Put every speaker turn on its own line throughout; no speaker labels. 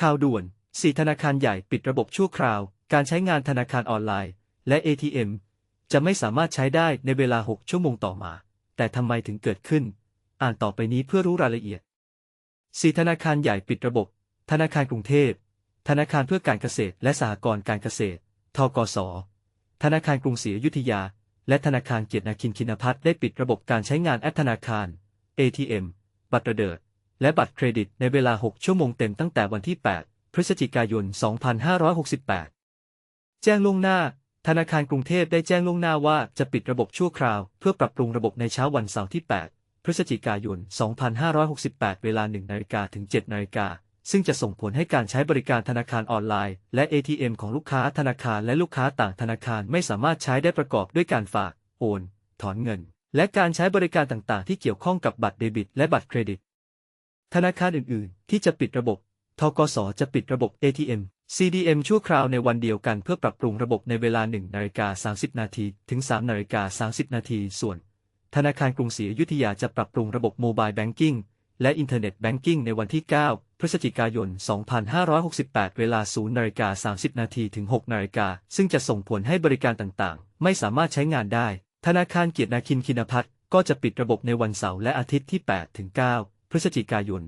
ข่าวด่วน 4 ธนาคารใหญ่ปิดระบบชั่วคราว การใช้งานธนาคารออนไลน์ และ ATM จะไม่สามารถใช้ได้ในเวลา 6 ชั่วโมงต่อมา แต่ทำไมถึงเกิดขึ้น อ่านต่อไปนี้เพื่อรู้รายละเอียด 4 ธนาคารใหญ่ปิดระบบ ธนาคารกรุงเทพ ธนาคารเพื่อการเกษตรและสหกรณ์การเกษตร ทกส ธนาคารกรุงศรีอยุธยา และธนาคารเกียรตินาคินคินพัฒน์ได้ปิดระบบการใช้งานแอปธนาคาร ATM บัตรเดิด และบัตรเครดิตในเวลา 6 ชั่วโมงเต็มตั้งแต่วันที่ 8 พฤศจิกายน 2568 แจ้งล่วงหน้า ธนาคารกรุงเทพได้แจ้งล่วงหน้าว่าจะปิดระบบชั่วคราว เพื่อปรับปรุงระบบในเช้าวันเสาร์ที่ 8 พฤศจิกายน 2568 เวลา 1 นาฬิกาถึง 7 นาฬิกา ซึ่งจะส่งผลให้การใช้บริการธนาคารออนไลน์ และ ATM ของลูกค้าธนาคารและลูกค้าต่างธนาคารไม่สามารถใช้ได้ประกอบด้วยการฝาก โอน ถอนเงิน และการใช้บริการต่างๆ ที่เกี่ยวข้องกับบัตรเดบิต และบัตรเครดิต ธนาคารอื่นๆ ที่จะปิดระบบ ทกสจะปิดระบบ ATM CDM ชั่วคราวในวันเดียวกันเพื่อปรับปรุงระบบในเวลา 1 นาฬิกา 30 นาทีถึง 3 นาฬิกา 30 นาทีส่วน ธนาคารกรุงศรีอยุธยาจะปรับปรุงระบบโมบายแบงกิ้งและอินเทอร์เน็ตแบงกิ้งในวันที่ 9 พฤศจิกายน 2568 เวลา 0 นาฬิกา 30 นาทีถึง 6 นาฬิกา ซึ่งจะส่งผลให้บริการต่างๆ ไม่สามารถใช้งานได้ ธนาคารเกียรตินาคินคินพัฒน์ก็จะปิดระบบในวันเสาร์และอาทิตย์ที่ 8 ถึง 9 พฤศจิกายน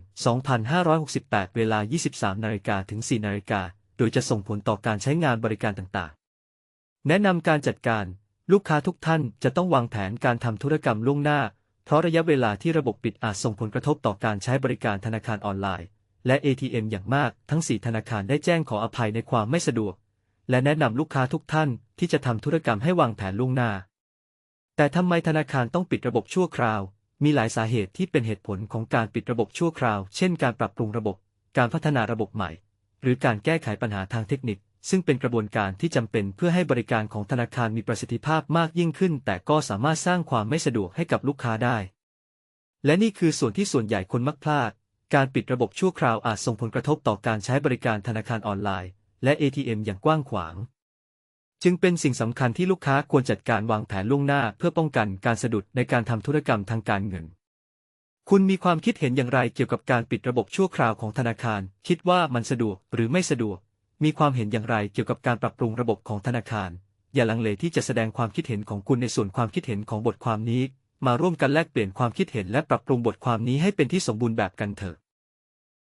2568 เวลา 23 นาฬิกาถึง 4 นาฬิกา โดยจะส่งผลต่อการใช้งานบริการต่างๆ แนะนำการจัดการ ลูกค้าทุกท่านจะต้องวางแผนการทำธุรกรรมล่วงหน้า เพราะระยะเวลาที่ระบบปิดอาจส่งผลกระทบต่อการใช้บริการธนาคารออนไลน์ และ ATM อย่างมาก ทั้ง 4 ธนาคารได้แจ้งขออภัยในความไม่สะดวก และแนะนำลูกค้าทุกท่านที่จะทำธุรกรรมให้วางแผนล่วงหน้า แต่ทำไมธนาคารต้องปิดระบบชั่วคราว มีหลายสาเหตุที่เป็นเหตุผลของการปิดระบบชั่วคราว เช่น การปรับปรุงระบบ การพัฒนาระบบใหม่ หรือการแก้ไขปัญหาทางเทคนิค ซึ่งเป็นกระบวนการที่จำเป็นเพื่อให้บริการของธนาคารมีประสิทธิภาพมากยิ่งขึ้น แต่ก็สามารถสร้างความไม่สะดวกให้กับลูกค้าได้ และนี่คือส่วนที่ส่วนใหญ่คนมักพลาด การปิดระบบชั่วคราวอาจส่งผลกระทบต่อการใช้บริการธนาคารออนไลน์ และ ATM อย่างกว้างขวาง จึงเป็นสิ่งสำคัญที่ลูกค้าควรจัดการวางแผนล่วงหน้าเพื่อป้องกันการสะดุดในการทำธุรกรรมทางการเงิน คุณมีความคิดเห็นอย่างไรเกี่ยวกับการปิดระบบชั่วคราวของธนาคาร คิดว่ามันสะดวกหรือไม่สะดวก มีความเห็นอย่างไรเกี่ยวกับการปรับปรุงระบบของธนาคาร อย่าลังเลที่จะแสดงความคิดเห็นของคุณในส่วนความคิดเห็นของบทความนี้ มาร่วมกันแลกเปลี่ยนความคิดเห็นและปรับปรุงบทความนี้ให้เป็นที่สมบูรณ์แบบกันเถอะ